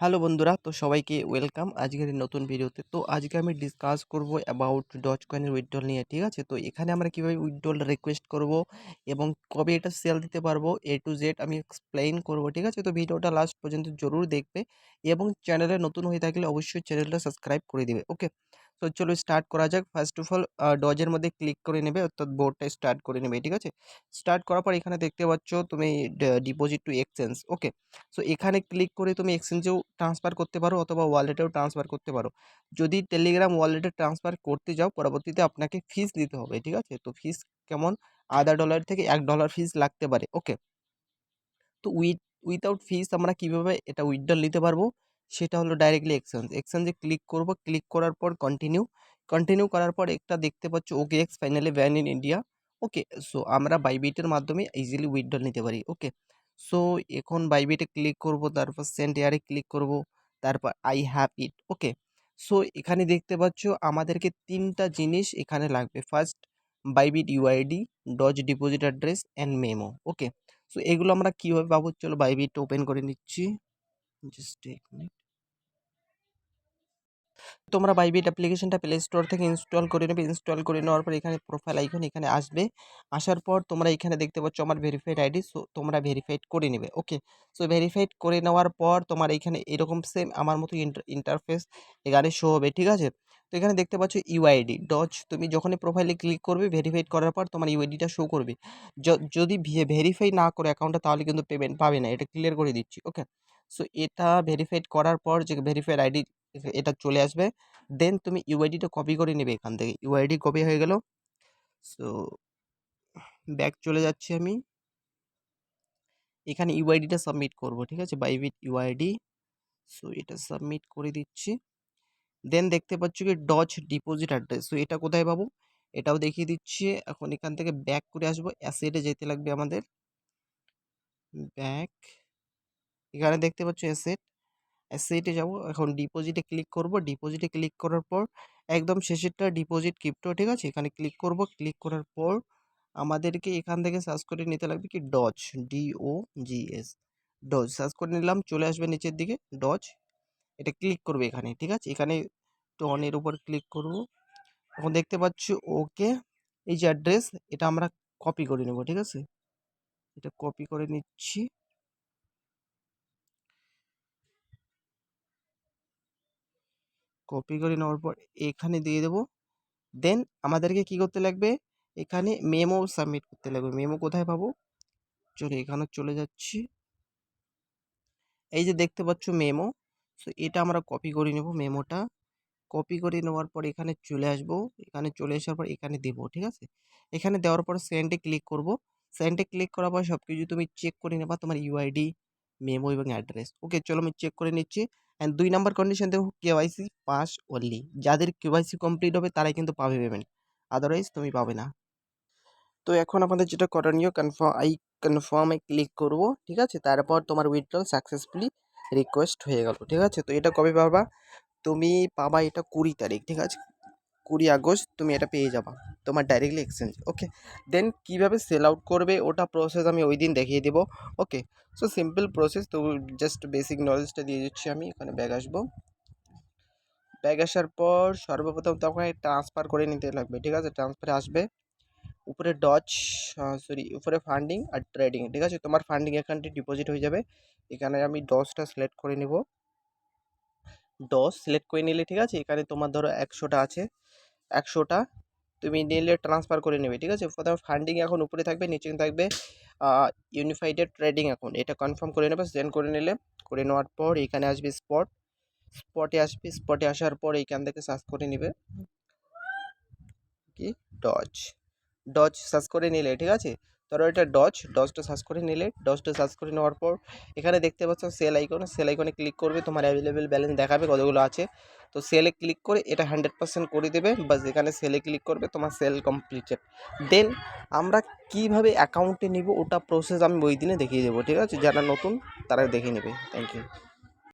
Hello বন্ধুরা, তো সবাইকে ওয়েলকাম আজকের নতুন ভিডিওতে। তো আজকে আমি ডিসকাস করব অ্যাবাউট ডজ কয়েনের উইথড্রল নিয়ে, ঠিক আছে? তো এখানে আমরা কীভাবে উইথড্রল রিকোয়েস্ট করব এবং কবে এটা সেল দিতে পারব এ টু জেড আমি এক্সপ্লেইন করব, ঠিক আছে? তো ভিডিওটা লাস্ট পর্যন্ত জরুর দেখবে এবং চ্যানেলে নতুন হয়ে থাকলে অবশ্যই চ্যানেলটা সাবস্ক্রাইব করে দিবে ওকে তো চলো স্টার্ট করা যাক। ফার্স্ট অফ অল ডজের মধ্যে ক্লিক করে নেবে, অর্থাৎ বোর্ডটা স্টার্ট করে নেবে, ঠিক আছে? স্টার্ট করার পর এখানে দেখতে পাচ্ছ তুমি deposit to exchange okay so এখানে ক্লিক করে তুমি এক্সচেঞ্জেও ট্রান্সফার করতে পারো অথবা ওয়ালেটেও ট্রান্সফার করতে পারো। যদি টেলিগ্রাম ওয়ালেটে ট্রান্সফার করতে যাও, পরবর্তীতে আপনাকে ফিস দিতে হবে, ঠিক আছে? তো ফিস কেমন? আধা ডলার থেকে এক ডলার ফিস লাগতে পারে ওকে তো উইথ উইথাউট ফিস আমরা কীভাবে এটা উইথড্রল নিতে পারব? সেটা হলো ডাইরেক্টলি এক্সচেঞ্জ এক্সচেঞ্জে ক্লিক করব ক্লিক করার পর কন্টিনিউ কন্টিনিউ করার পর একটা দেখতে পাচ্ছ okay X finally ban in India okay so আমরা বাইবিটের মাধ্যমে ইজিলি উইথড্রল নিতে পারি। ওকে সো এখন বাইবিটে ক্লিক করব, তারপর সেন্ট এয়ারে ক্লিক করব, তারপর I have it okay so এখানে দেখতে পাচ্ছ আমাদেরকে তিনটা জিনিস এখানে লাগবে। First Bybit UID Doge deposit address and memo okay so এগুলো আমরা কীভাবে পাবো? চলো বাইবিট ওপেন করে নিচ্ছি। তোমরা বাইবিট অ্যাপ্লিকেশনটা প্লে স্টোর থেকে ইনস্টল করে নেবে ইনস্টল করে নেওয়ার পর এখানে প্রোফাইল আইকন এখানে আসবে। আসার পর তোমরা এখানে দেখতে পাচ্ছ আমার ভেরিফাইড আইডি সো তোমরা ভেরিফাইড করে নেবে ওকে সো ভেরিফাইড করে নেওয়ার পর তোমার এখানে এরকম সেম আমার মতো ইন্টারফেস এখানে শো হবে, ঠিক আছে? তো এখানে দেখতে পাচ্ছ ইউআইডি ডচ তুমি যখনই প্রোফাইলে ক্লিক করবে ভেরিফাইড করার পর তোমার ইউআইডিটা শো করবে। যদি ভেরিফাই না করে অ্যাকাউন্টটা তাহলে কিন্তু পেমেন্ট পাবে না, এটা ক্লিয়ার করে দিচ্ছি ওকে সো এটা ভেরিফাইড করার পর যে ভেরিফাইড আইডি এটা চলে আসবে। দেন তুমি ইউআইডিটা কপি করে নেবে এখান থেকে। ইউআইডি কপি হয়ে গেল। সো ব্যাক চলে যাচ্ছি আমি। এখানে ইউআইডিটা সাবমিট করব, ঠিক আছে? বাইবিট ইউআইডি সো এটা সাবমিট করে দিচ্ছি। দেন দেখতে পাচ্ছ কি ডচ ডিপোজিট অ্যাড্রেস সো এটা কোথায় পাবো? এটাও দেখিয়ে দিচ্ছি। এখন এখান থেকে ব্যাক করে আসব। অ্যাসেটে যেতে লাগবে আমাদের। ব্যাক এখানে দেখতে পাচ্ছ অ্যাসেট। অ্যাসেটে যাব, এখন ডিপোজিটে ক্লিক করব। ডিপোজিটে ক্লিক করার পর, একদম শেষেরটা ডিপোজিট ক্রিপ্টো, ঠিক আছে? এখানে ক্লিক করব। ক্লিক করার পর, আমাদেরকে এখান থেকে সার্চ করে নিতে লাগবে কি? Doge D O G S Doge, search করে নিলাম, চলে আসবে নিচের দিকে, ডজ। এটা ক্লিক করবে এখানে, ঠিক আছে? এখানে টনের উপর ক্লিক করব। এখন দেখতে পাচ্ছ, ওকে, এই যে অ্যাড্রেস, এটা আমরা কপি করে নেব, ঠিক আছে? এটা কপি করে নিচ্ছি। কপি করে নেওয়ার পর এখানে দিয়ে দেবো। দেন আমাদেরকে কি করতে লাগবে? এখানে মেমো সাবমিট করতে লাগবে। মেমো কোথায় পাবো? চলো এখানে চলে যাচ্ছি। এই যে দেখতে পাচ্ছ মেমো সো এটা আমরা কপি করে নেব মেমোটা কপি করে নেওয়ার পর এখানে চলে আসব। এখানে চলে আসার পর এখানে দেবো, ঠিক আছে? এখানে দেওয়ার পর সেন্ডে ক্লিক করব। সেন্ডে ক্লিক করার পর সব কিছু তুমি চেক করে নেবা তোমার ইউআইডি মেমো এবং অ্যাড্রেস ওকে চলো আমি চেক করে নিচ্ছি। অ্যান্ড দুই নাম্বার কন্ডিশন দেখো কেওয়াইসি পাস অনলি যাদের কেওয়াইসি কমপ্লিট হবে, তারাই কিন্তু পাবে পেমেন্ট আদারওয়াইজ তুমি পাবে না। তো এখন আমাদের যেটা করণীয় কনফার্ম আই কনফার্মে ক্লিক করব, ঠিক আছে? তারপর তোমার উইথড্রল সাকসেসফুলি রিকোয়েস্ট হয়ে গেল, ঠিক আছে? তো এটা কবে পাবা? তুমি পাবা এটা কুড়ি তারিখ, ঠিক আছে? কুড়ি আগস্ট তুমি এটা পেয়ে যাবা, তোমার ডাইরেক্টলি এক্সচেঞ্জ ওকে দেন কীভাবে সেল আউট করবে ওটা প্রসেস আমি ওই দিন দেখিয়ে দেবো ওকে সো সিম্পল প্রসেস তো জাস্ট বেসিক নলেজটা দিয়ে দিচ্ছি আমি, এখানে ব্যাগ আসব। ব্যাগ আসার পর সর্বপ্রথম তখন ট্রান্সফার করে নিতে লাগবে, ঠিক আছে? ট্রান্সফারে আসবে, উপরে ডচ সরি উপরে ফান্ডিং আর ট্রেডিং ঠিক আছে? তোমার ফান্ডিং অ্যাকাউন্টে ডিপোজিট হয়ে যাবে, এখানে আমি ডসটা সিলেক্ট করে নেব। ডস সিলেক্ট করে নিলে, ঠিক আছে? এখানে তোমার ধরো একশোটা আছে একশোটা তুমি নিলে ট্রান্সফার করে নেবে, ঠিক আছে? প্রথমে ফান্ডিং এখন উপরে থাকবে, নিচে থাকবে ইউনিফাইডেড ট্রেডিং অ্যাকাউন্ট এটা কনফার্ম করে নেবে সেন্ড করে নিলে, করে নেওয়ার পর এখানে আসবে স্পট স্পটে আসবে স্পটে আসার পর এইখান থেকে সার্চ করে নেবে। কি? ডচ ডচ সার্চ করে নিলে, ঠিক আছে? ধরো এটা ডচ ডচটা সার্চ করে নিলে ডচটা সার্চ করে নেওয়ার পর এখানে দেখতে পাচ্ছ সেল আইকনে সেল আইকনে ক্লিক করবে, তোমার অ্যাভেলেবেল ব্যালেন্স দেখাবে কতগুলো আছে। তো সেলে ক্লিক করে এটা হান্ড্রেড পার্সেন্ট করে দেবে, বাস এখানে সেলে ক্লিক করবে তোমার সেল কমপ্লিটেড দেন আমরা কীভাবে অ্যাকাউন্টে নিব ওটা প্রসেস আমি ওই দিনে দেখিয়ে দেবো, ঠিক আছে? যারা নতুন তারা দেখে নেবে। Thank you